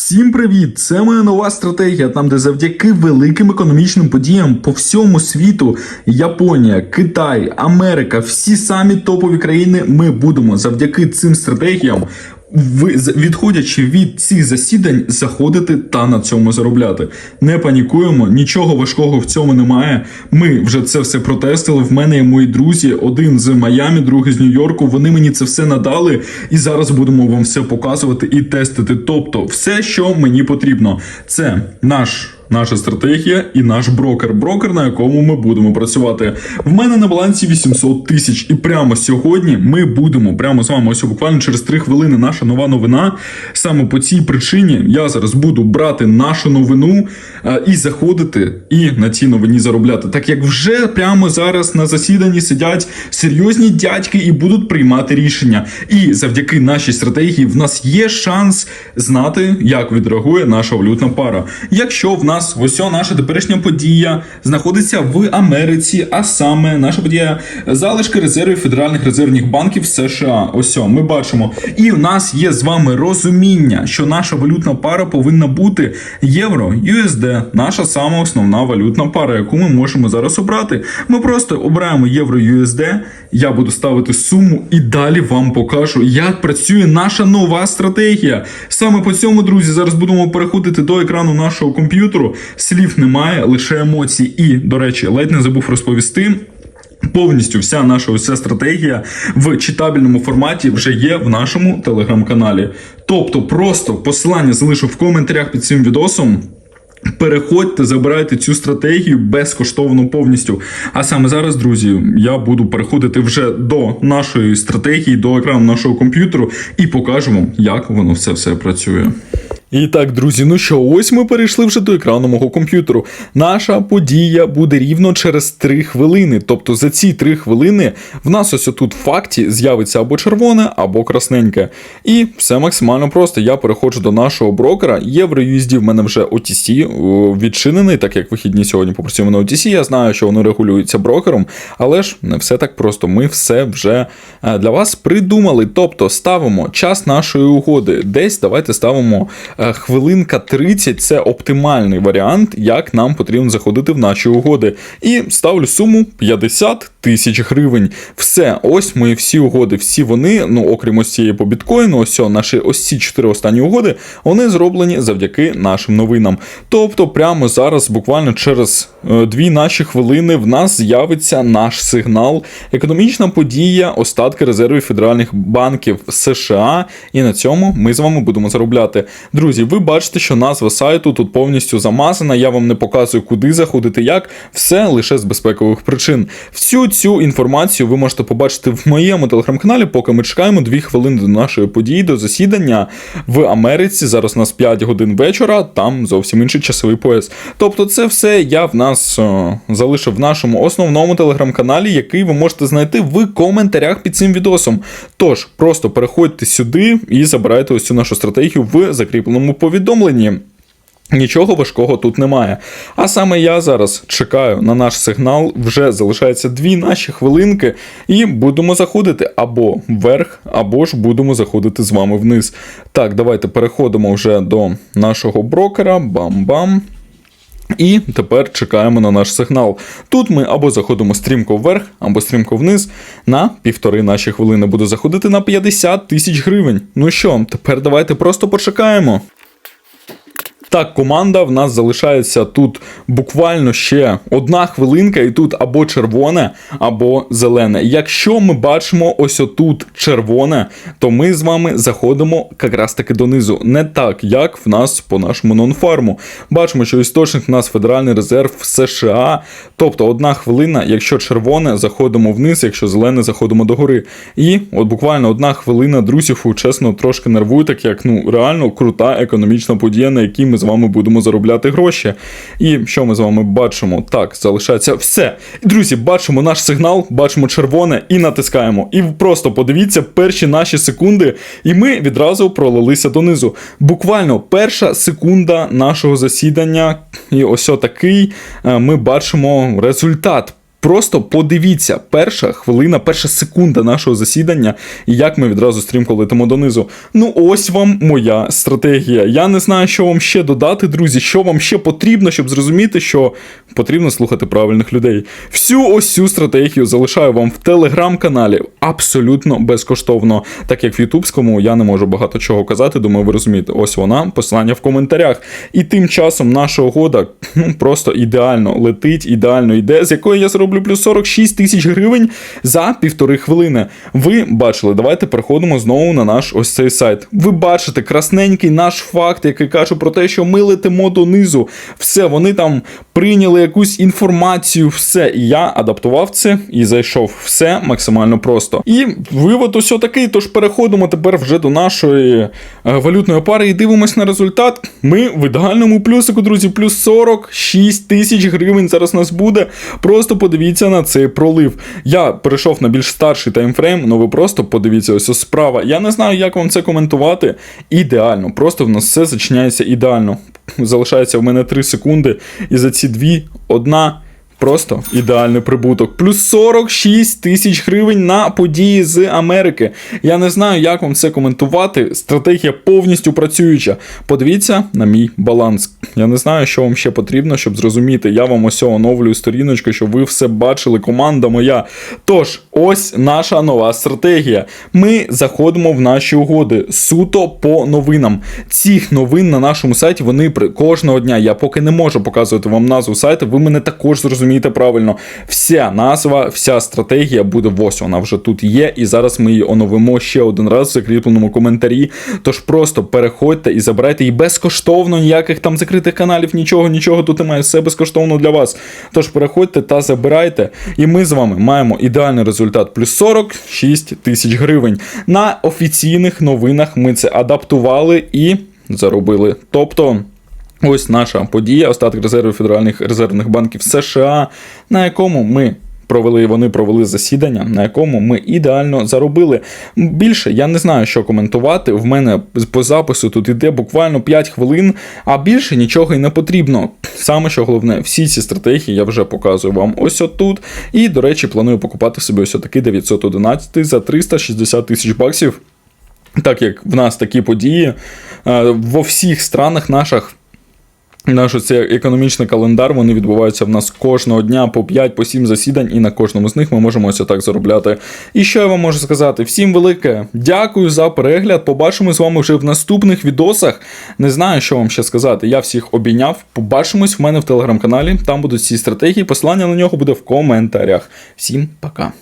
Всім привіт! Це моя нова стратегія, там де завдяки великим економічним подіям по всьому світу Японія, Китай, Америка, всі самі топові країни. Ми будемо завдяки цим стратегіям. Відходячи від цих засідань, заходити та на цьому заробляти. Не панікуємо, нічого важкого в цьому немає. Ми вже це все протестили. В мене є мої друзі, один з Майами, другий з Нью-Йорку. Вони мені це все надали, і зараз будемо вам все показувати і тестити. Тобто, все, що мені потрібно, це наш. Наша стратегія і наш брокер, брокер, на якому ми будемо працювати. В мене на балансі 800 тисяч. І прямо сьогодні ми будемо прямо з вами ось буквально через 3 хвилини. Наша нова новина. Саме по цій причині я зараз буду брати нашу новину е, і заходити і на цій новині заробляти. Так як вже прямо зараз на засіданні сидять серйозні дядьки і будуть приймати рішення. І завдяки нашій стратегії в нас є шанс знати, як відреагує наша валютна пара. Якщо в нас ось наша теперішня подія знаходиться в Америці, а саме наша подія залишки резервів федеральних резервних банків США. Ось ми бачимо. І в нас є з вами розуміння, що наша валютна пара повинна бути євро, USD, наша сама основна валютна пара, яку ми можемо зараз обрати. Ми просто обираємо євро USD, я буду ставити суму і далі вам покажу, як працює наша нова стратегія. Саме по цьому, друзі, зараз будемо переходити до екрану нашого комп'ютеру. Слів немає, лише емоції. І, до речі, ледь не забув розповісти. Повністю вся наша ось стратегія в читабельному форматі вже є в нашому телеграм-каналі. Тобто, просто посилання залишу в коментарях під цим відосом. Переходьте, забирайте цю стратегію безкоштовно повністю. А саме зараз, друзі, я буду переходити вже до нашої стратегії, до екрану нашого комп'ютеру і покажу вам, як воно все все працює. І так, друзі, ну що, ось ми перейшли вже до екрану мого комп'ютеру. Наша подія буде рівно через 3 хвилини. Тобто за ці 3 хвилини в нас ось отут в факті з'явиться або червоне, або красненьке. І все максимально просто. Я переходжу до нашого брокера. Євро USD в мене вже OTC відчинений, так як вихідні сьогодні попрацюємо на OTC. Я знаю, що воно регулюється брокером, але ж не все так просто. Ми все вже е, для вас придумали. Тобто ставимо час нашої угоди. Десь давайте ставимо е, хвилинка 30 це оптимальний варіант, як нам потрібно заходити в наші угоди. І ставлю суму 50 тисяч гривень. Все, ось мої всі угоди, всі вони, ну окрім ось цієї по біткоїну, ось наші ось ці чотири останні угоди, вони зроблені завдяки нашим новинам. Тобто, прямо зараз, буквально через е, дві наші хвилини, в нас з'явиться наш сигнал, економічна подія, остатки резервів федеральних банків США. І на цьому ми з вами будемо заробляти. Друзі, ви бачите, що назва сайту тут повністю замазана. Я вам не показую, куди заходити, як все лише з безпекових причин. Всю цю інформацію ви можете побачити в моєму телеграм-каналі, поки ми чекаємо 2 хвилини до нашої події, до засідання в Америці. Зараз у нас 5 годин вечора, там зовсім інший часовий пояс. Тобто, це все я в нас е, залишив в нашому основному телеграм-каналі, який ви можете знайти в коментарях під цим відосом. Тож, просто переходьте сюди і забирайте ось цю нашу стратегію в закріпленому повідомленні. Нічого важкого тут немає. А саме я зараз чекаю на наш сигнал, вже залишається дві наші хвилинки, і будемо заходити або вверх, або ж будемо заходити з вами вниз. Так, давайте переходимо вже до нашого брокера. Бам-бам. І тепер чекаємо на наш сигнал. Тут ми або заходимо стрімко вверх, або стрімко вниз. На півтори наші хвилини буде заходити на 50 тисяч гривень. Ну що, тепер давайте просто почекаємо. Так, команда в нас залишається тут буквально ще одна хвилинка, і тут або червоне, або зелене. Якщо ми бачимо ось отут червоне, то ми з вами заходимо якраз таки донизу. Не так, як в нас по нашому нонфарму. Бачимо, що істочник в нас Федеральний резерв США. Тобто одна хвилина, якщо червоне, заходимо вниз, якщо зелене, заходимо догори. І от буквально одна хвилина, друзів, чесно, трошки нервую, так як ну реально крута економічна подія, на якій ми з вами будемо заробляти гроші. І що ми з вами бачимо? Так, залишається все. Друзі, бачимо наш сигнал, бачимо червоне і натискаємо. І просто подивіться перші наші секунди, і ми відразу пролилися донизу. Буквально перша секунда нашого засідання, і ось такий ми бачимо результат. Просто подивіться, перша хвилина, перша секунда нашого засідання, і як ми відразу стрімко летимо донизу. Ну, ось вам моя стратегія. Я не знаю, що вам ще додати, друзі, що вам ще потрібно, щоб зрозуміти, що потрібно слухати правильних людей. Всю ось цю стратегію залишаю вам в телеграм-каналі абсолютно безкоштовно. Так як в ютубському я не можу багато чого казати, думаю, ви розумієте. Ось вона, посилання в коментарях. І тим часом наша угода ну, просто ідеально летить, ідеально йде, з якої я зроблю плюс 46 тисяч гривень за півтори хвилини. Ви бачили, давайте переходимо знову на наш ось цей сайт. Ви бачите красненький наш факт, який каже про те, що ми летимо донизу. Все, вони там прийняли якусь інформацію, все. І я адаптував це і зайшов. Все максимально просто. І вивод ось такий. Тож переходимо тепер вже до нашої е, валютної пари і дивимось на результат. Ми в ідеальному плюсику, друзі, плюс 46 тисяч гривень зараз нас буде. Просто подивіться на цей пролив. Я перейшов на більш старший таймфрейм, ну ви просто подивіться ось ось справа. Я не знаю, як вам це коментувати. Ідеально, просто в нас все зачиняється ідеально. Залишається в мене 3 секунди, і за ці дві одна. Просто ідеальний прибуток. Плюс 46 тисяч гривень на події з Америки. Я не знаю, як вам це коментувати. Стратегія повністю працююча. Подивіться на мій баланс. Я не знаю, що вам ще потрібно, щоб зрозуміти. Я вам ось оновлюю сторіночку, щоб ви все бачили. Команда моя. Тож, ось наша нова стратегія. Ми заходимо в наші угоди суто по новинам. Цих новин на нашому сайті вони при кожного дня. Я поки не можу показувати вам назву сайту. Ви мене також зрозумієте правильно. Вся назва, вся стратегія буде ось вона вже тут є. І зараз ми її оновимо ще один раз в закріпленому коментарі. Тож просто переходьте і забирайте її безкоштовно, ніяких там закритих каналів, нічого, нічого тут немає. Все безкоштовно для вас. Тож переходьте та забирайте. І ми з вами маємо ідеальний результат плюс 46 тисяч гривень. На офіційних новинах ми це адаптували і заробили. Тобто. Ось наша подія, остаток резервів федеральних резервних банків США, на якому ми. Провели, вони провели засідання, на якому ми ідеально заробили. Більше я не знаю, що коментувати. В мене по запису тут іде буквально 5 хвилин, а більше нічого і не потрібно. Саме що головне, всі ці стратегії я вже показую вам ось отут. І, до речі, планую покупати собі ось отакий 911 за 360 тисяч баксів. Так як в нас такі події е, во всіх странах наших. Наш цей економічний календар вони відбуваються в нас кожного дня по 5 по 7 засідань, і на кожному з них ми можемо ось так заробляти. І що я вам можу сказати? Всім велике дякую за перегляд. Побачимось з вами вже в наступних відосах. Не знаю, що вам ще сказати. Я всіх обійняв. Побачимось в мене в телеграм-каналі. Там будуть ці стратегії. Посилання на нього буде в коментарях. Всім пока.